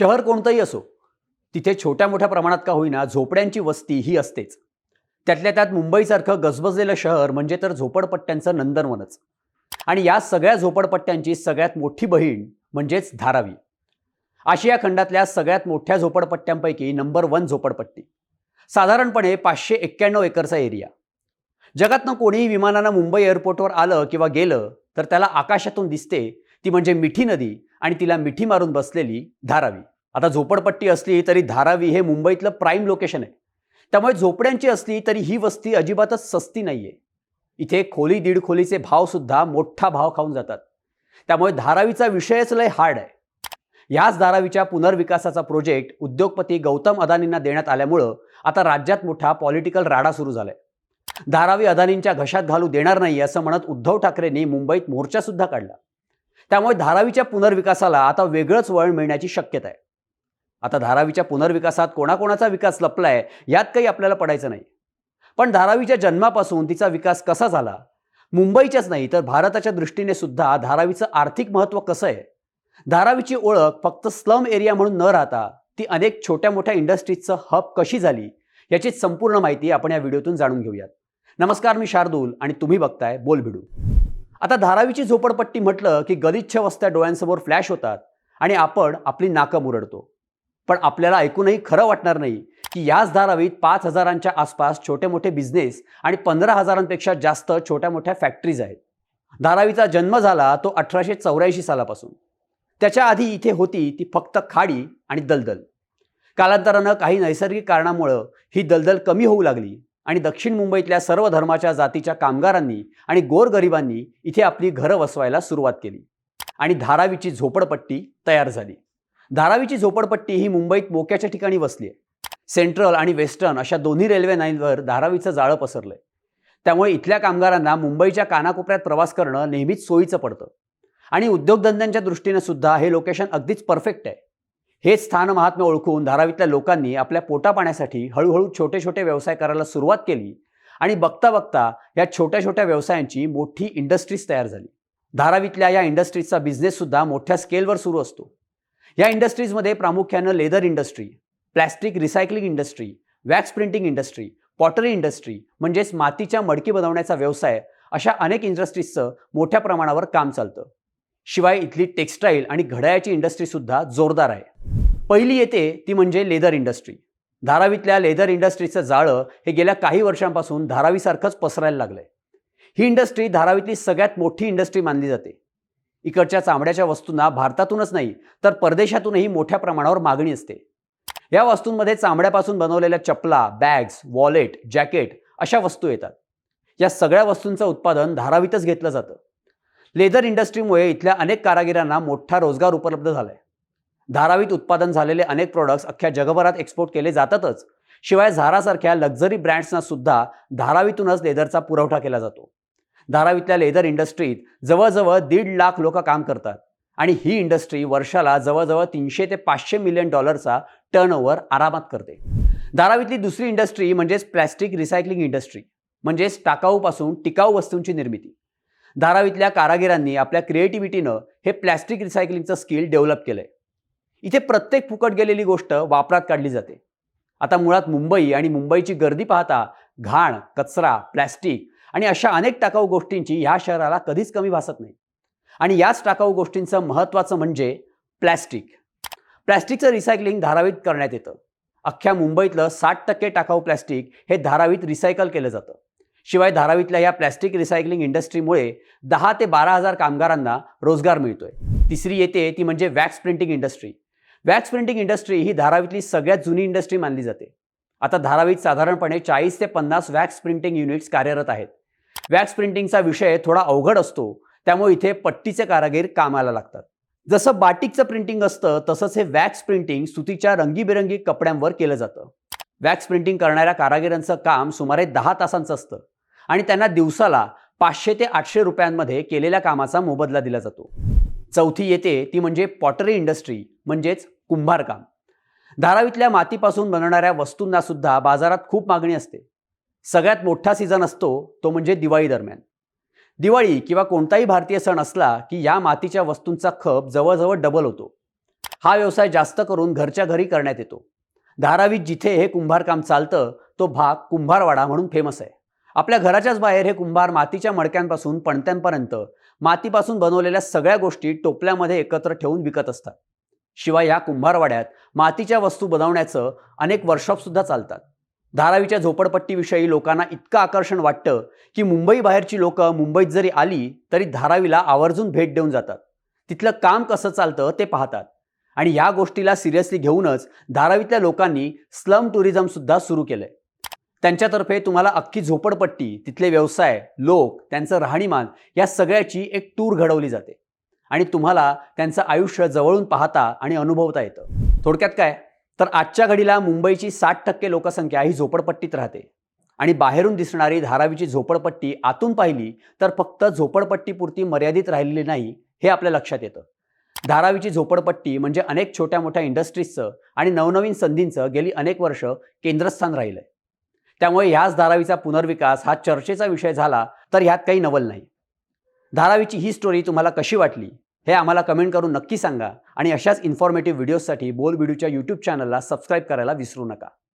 शहर कोणतंही असो तिथे छोट्या मोठ्या प्रमाणात का होईना झोपड्यांची वस्ती ही असतेच. त्यातल्या त्यात मुंबईसारखं गजबजलेलं शहर म्हणजे तर झोपडपट्ट्यांचं नंदनवनच. आणि या सगळ्या झोपडपट्ट्यांची सगळ्यात मोठी बहीण म्हणजेच धारावी. आशिया खंडातल्या सगळ्यात मोठ्या झोपडपट्ट्यांपैकी नंबर वन झोपडपट्टी. साधारणपणे पाचशे एक्क्याण्णव एकरचा एरिया. जगातनं कोणीही विमानानं मुंबई एअरपोर्टवर आलं किंवा गेलं तर त्याला आकाशातून दिसते ती म्हणजे मिठी नदी आणि तिला मिठी मारून बसलेली धारावी. आता झोपडपट्टी असली तरी धारावी हे मुंबईतलं प्राईम लोकेशन आहे. त्यामुळे झोपड्यांची असली तरी ही वस्ती अजिबातच सस्ती नाहीये. इथे खोली दीड खोलीचे भाव सुद्धा मोठा भाव खाऊन जातात. त्यामुळे धारावीचा विषयच लय हार्ड आहे. ह्याच धारावीच्या पुनर्विकासाचा प्रोजेक्ट उद्योगपती गौतम अदानींना देण्यात आल्यामुळं आता राज्यात मोठा पॉलिटिकल राडा सुरू झालाय. धारावी अदानींच्या घशात घालू देणार नाही असं म्हणत उद्धव ठाकरेंनी मुंबईत मोर्चा सुद्धा काढला. त्यामुळे धारावीच्या पुनर्विकासाला आता वेगळंच वळण मिळण्याची शक्यता आहे आता धारावीच्या पुनर्विकासात कोणाकोणाचा विकास लपलाय यात काही आपल्याला पडायचं नाही. पण धारावीच्या जन्मापासून तिचा विकास कसा झाला? मुंबईच्याच नाही तर भारताच्या दृष्टीने सुद्धा धारावीचं आर्थिक महत्त्व कसं आहे? धारावीची ओळख फक्त स्लम एरिया म्हणून न राहता ती अनेक छोट्या मोठ्या इंडस्ट्रीजचं हब कशी झाली याची संपूर्ण माहिती आपण या व्हिडिओतून जाणून घेऊयात. नमस्कार मी शार्दूल आणि तुम्ही बघताय बोल भिडू आता धारावीची झोपडपट्टी म्हटलं की गलिच्छ वस्त्या डोळ्यांसमोर फ्लॅश होतात आणि आपण आपली नाकं मुरडतो. पण आपल्याला ऐकूनही खरं वाटणार नाही की याच धारावीत पाच हजारांच्या आसपास छोटे मोठे बिझनेस आणि पंधरा हजारांपेक्षा जास्त छोट्या मोठ्या फॅक्टरीज आहेत. धारावीचा जन्म झाला तो अठराशे चौऱ्याऐंशी सालापासून. त्याच्या आधी इथे होती ती फक्त खाडी आणि दलदल. कालांतरानं काही नैसर्गिक कारणामुळं ही दलदल कमी होऊ लागली. आणि दक्षिण मुंबईतल्या सर्व धर्माच्या जातीच्या कामगारांनी आणि गोरगरिबांनी इथे आपली घरं वसवायला सुरुवात केली. आणि धारावीची झोपडपट्टी तयार झाली. धारावीची झोपडपट्टी ही मुंबईत मोक्याच्या ठिकाणी वसली आहे. सेंट्रल आणि वेस्टर्न अशा दोन्ही रेल्वे लाईनवर धारावीचं जाळं पसरलंय. त्यामुळे इथल्या कामगारांना मुंबईच्या कानाकोपऱ्यात प्रवास करणं नेहमीच सोयीचं पडतं. आणि उद्योगधंद्यांच्या दृष्टीने सुद्धा हे लोकेशन अगदीच परफेक्ट आहे. हेच स्थान महात्म्य ओळखून धारावीतल्या लोकांनी आपल्या पोटा पाण्यासाठी हळूहळू छोटे छोटे व्यवसाय करायला सुरुवात केली आणि बघता बघता या छोट्या छोट्या व्यवसायांची मोठी इंडस्ट्रीज तयार झाली. धारावीतल्या या इंडस्ट्रीजचा बिझनेस सुद्धा मोठ्या स्केलवर सुरू असतो. या इंडस्ट्रीजमध्ये प्रामुख्यानं leather industry plastic recycling industry wax printing industry pottery industry म्हणजेच मातीच्या मडकी बनवण्याचा व्यवसाय अशा अनेक इंडस्ट्रीजचं मोठ्या प्रमाणावर काम चालतं. शिवाय इथली टेक्स्टाईल आणि घड्याळाची इंडस्ट्री सुद्धा जोरदार आहे. पहिली येते ती म्हणजे लेदर इंडस्ट्री धारावीतल्या लेदर इंडस्ट्रीचं जाळं हे गेल्या काही वर्षांपासून धारावीसारखंच पसरायला लागलंय. ही इंडस्ट्री धारावीतली सगळ्यात मोठी इंडस्ट्री मानली जाते. इकडच्या चामड्याच्या वस्तूंना भारतातूनच नाही तर परदेशातूनही मोठ्या प्रमाणावर मागणी असते. या वस्तूंमध्ये चामड्यापासून बनवलेल्या चपला बॅग्स वॉलेट जॅकेट अशा वस्तू येतात. या सगळ्या वस्तूंचं उत्पादन धारावीतच घेतलं जातं. लेदर इंडस्ट्रीमुळे इथल्या अनेक कारागिरांना मोठा रोजगार उपलब्ध झालाय. धारावीत उत्पादन झालेले अनेक प्रोडक्ट्स अख्ख्या जगभरात एक्सपोर्ट केले जातातच. शिवाय झारासारख्या लक्झरी ब्रँड्सना सुद्धा धारावीतूनच लेदरचा पुरवठा केला जातो. धारावीतल्या लेदर इंडस्ट्रीत जवळजवळ दीड लाख लोक काम करतात आणि ही इंडस्ट्री वर्षाला जवळजवळ तीनशे ते पाचशे मिलियन डॉलरचा टर्नओव्हर आरामात करते. धारावीतली दुसरी इंडस्ट्री म्हणजेच प्लॅस्टिक रिसायकलिंग इंडस्ट्री म्हणजेच टाकाऊपासून टिकाऊ वस्तूंची निर्मिती. धारावीतल्या कारागिरांनी आपल्या क्रिएटिव्हिटीनं हे प्लॅस्टिक रिसायकलिंगचं स्किल डेव्हलप केलंय. इथे प्रत्येक फुकट गेलेली गोष्ट वापरात काढली जाते. आता मुळात मुंबई आणि मुंबईची गर्दी पाहता घाण कचरा प्लॅस्टिक आणि अशा अनेक टाकाऊ गोष्टींची ह्या शहराला कधीच कमी भासत नाही. आणि याच टाकाऊ गोष्टींचं महत्त्वाचं म्हणजे प्लॅस्टिक प्लॅस्टिकचं रिसायकलिंग धारावीत करण्यात येतं. अख्ख्या मुंबईतलं साठ टक्के टाकाऊ प्लॅस्टिक हे धारावीत रिसायकल केलं जातं. शिवाय धारावीतल्या या प्लॅस्टिक रिसायकलिंग इंडस्ट्रीमुळे दहा ते बारा हजार कामगारांना रोजगार मिळतोय. तिसरी येते ती म्हणजे wax printing industry. Wax printing industry ही धारावीतली सगळ्यात जुनी इंडस्ट्री मानली जाते. आता धारावीत साधारणपणे चाळीस ते पन्नास वॅक्स प्रिंटिंग युनिट्स कार्यरत आहेत. वॅक्स प्रिंटिंगचा विषय थोडा अवघड असतो त्यामुळे इथे पट्टीचे कारागीर कामाला लागतात. जसं बाटिकचं प्रिंटिंग असतं तसंच हे वॅक्स प्रिंटिंग सुतीच्या रंगीबेरंगी कपड्यांवर केलं जातं. वॅक्स प्रिंटिंग करणाऱ्या कारागिरांचं काम सुमारे दहा तासांचं असतं. आणि त्यांना दिवसाला पाचशे ते आठशे रुपयांमध्ये केलेल्या कामाचा मोबदला दिला जातो. चौथी येते ती म्हणजे पॉटरी इंडस्ट्री म्हणजेच कुंभारकाम. धारावीतल्या मातीपासून बनणाऱ्या वस्तूंना सुद्धा बाजारात खूप मागणी असते. सगळ्यात मोठा सीझन असतो तो म्हणजे दिवाळी दरम्यान. दिवाळी किंवा कोणताही भारतीय सण असला की या मातीच्या वस्तूंचा खप जवळजवळ डबल होतो. हा व्यवसाय जास्त करून घरच्या घरी करण्यात येतो. धारावीत जिथे हे कुंभारकाम चालतं तो भाग कुंभारवाडा म्हणून फेमस आहे. आपल्या घराच्याच बाहेर हे कुंभार मातीच्या मडक्यांपासून पणत्यांपर्यंत मातीपासून बनवलेल्या सगळ्या गोष्टी टोपल्यामध्ये एकत्र ठेवून विकत असतात. शिवाय या कुंभारवाड्यात मातीच्या वस्तू बनवण्याचं अनेक वर्कशॉपसुद्धा चालतात. धारावीच्या झोपडपट्टीविषयी लोकांना इतकं आकर्षण वाटतं की मुंबई बाहेरची लोक मुंबईत जरी आली तरी धारावीला आवर्जून भेट देऊन जातात. तिथलं काम कसं चालतं ते पाहतात. आणि या गोष्टीला सिरियसली घेऊनच धारावीतल्या लोकांनी स्लम टुरिझमसुद्धा सुरू केलंय. त्यांच्यातर्फे तुम्हाला अख्खी झोपडपट्टी तिथले व्यवसाय लोक त्यांचं राहणीमान या सगळ्याची एक टूर घडवली जाते. आणि तुम्हाला त्यांचं आयुष्य जवळून पाहता आणि अनुभवता येतं. थोडक्यात काय? तर आजच्या घडीला मुंबईची साठ टक्के लोकसंख्या ही झोपडपट्टीत राहते. आणि बाहेरून दिसणारी धारावीची झोपडपट्टी आतून पाहिली तर फक्त झोपडपट्टीपुरती मर्यादित राहिलेली नाही हे आपल्या लक्षात येतं. धारावीची झोपडपट्टी म्हणजे अनेक छोट्या मोठ्या इंडस्ट्रीजचं आणि नवनवीन संधींचं गेली अनेक वर्ष केंद्रस्थान राहिलंय. त्यामुळे ह्याच धारावीचा पुनर्विकास हा चर्चेचा विषय झाला तर ह्यात काही नवल नाही. धारावीची ही स्टोरी तुम्हाला कशी वाटली हे आम्हाला कमेंट करून नक्की सांगा आणि अशाच इन्फॉर्मेटिव्ह व्हिडिओजसाठी बोल व्हिडिओच्या यूट्यूब चॅनलला सबस्क्राईब करायला विसरू नका.